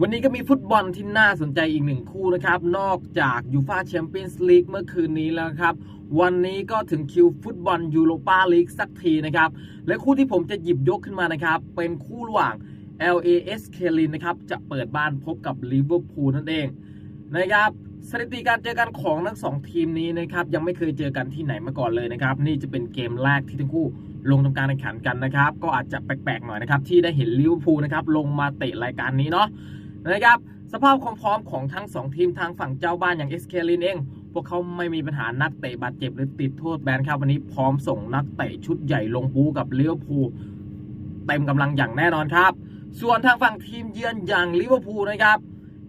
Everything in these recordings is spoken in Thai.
วันนี้ก็มีฟุตบอลที่น่าสนใจอีกหนึ่งคู่นะครับ นอกจากยูฟาแชมเปี้ยนส์ลีกเมื่อคืนนี้แล้วครับ วันนี้ก็ถึงคิวฟุตบอลยูโรปาลีกสักทีนะครับ และคู่ที่ผมจะหยิบยกขึ้นมานะครับ เป็นคู่ระหว่าง LAS เคลินนะครับ จะเปิดบ้านพบกับลิเวอร์พูลนั่นเองนะครับสถิติการเจอกันของทั้งสองทีมนี้นะครับยังไม่เคยเจอกันที่ไหนมาก่อนเลยนะครับนี่จะเป็นเกมแรกที่ทั้งคู่ลงทำการแข่งขันกันนะครับ ก็อาจจะแปลกๆหน่อยนะครับที่ได้เห็นลิเวอร์พูลนะครับลงมาเตะรายการนี้เนาะ นะครับ สภาพความพร้อมของทั้งสองทีมทางฝั่งเจ้าบ้านอย่างเอสเคลินเอง พวกเขาไม่มีปัญหานักเตะบาดเจ็บหรือติดโทษแบนครับวันนี้พร้อมส่งนักเตะชุดใหญ่ลงบูกับลิเวอร์พูลเต็มกำลังอย่างแน่นอนครับ ส่วนทางฝั่งทีมเยือนอย่างลิเวอร์พูลนะครับ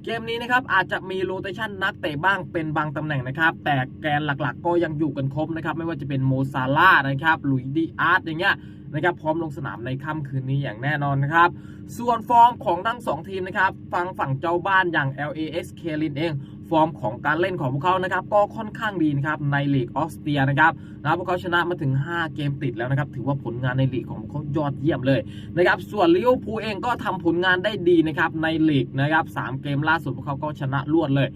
เกมนี้นะครับอาจจะมีโรเตชันนักเตะบ้างเป็นบางตำแหน่งนะครับ แต่แกนหลักๆ ก็ยังอยู่กันครบนะครับ ไม่ว่าจะเป็นโมซาร่านะครับหลุยดีอาร์ตอย่างเงี้ย นะครับพร้อมลงสนามในค่ำคืนนี้อย่างแน่นอนนะครับ ส่วนฟอร์มของทั้งสองทีมนะครับ ฟังฝั่งเจ้าบ้านอย่าง LAS เคลินเอง ฟอร์มของการเล่นของพวกเขานะครับก็ค่อนข้างดีนะครับในลีกออสเตรียนะครับนะพวกเขาชนะมาถึง 5 เกมติดแล้วนะครับถือว่าผลงานในลีกของพวกเขายอดเยี่ยมเลยนะครับส่วนลิเวอร์พูลเองก็ทำผลงานได้ดีนะครับในลีกนะครับสามเกมล่าสุดพวกเขาก็ชนะรวดเลย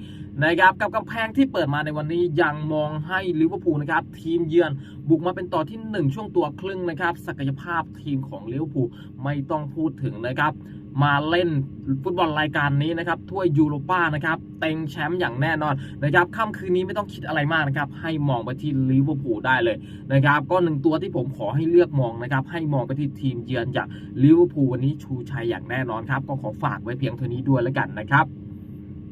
นะครับกับกำแพงที่เปิดมาในวันนี้ยังมองให้ลิเวอร์พูลนะครับทีมเยือนบุกมาเป็นต่อที่ 1 ช่วงตัวครึ่งนะครับศักยภาพทีมของลิเวอร์พูลไม่ต้องพูดถึงนะครับ มาเล่นฟุตบอลรายการนี้นะครับถ้วยยูโรป้านะครับเต็งแชมป์อย่างแน่นอนนะครับค่ำคืนนี้ไม่ต้องคิดอะไรมากนะครับให้มองไปที่ลิเวอร์พูลได้เลยนะครับก็หนึ่งตัวที่ผมขอให้เลือกมองนะครับให้มองไปที่ทีมเยือนจากลิเวอร์พูลวันนี้ชูชัยอย่างแน่นอนครับก็ขอฝากไว้เพียงเท่านี้ด้วยแล้วกันนะครับ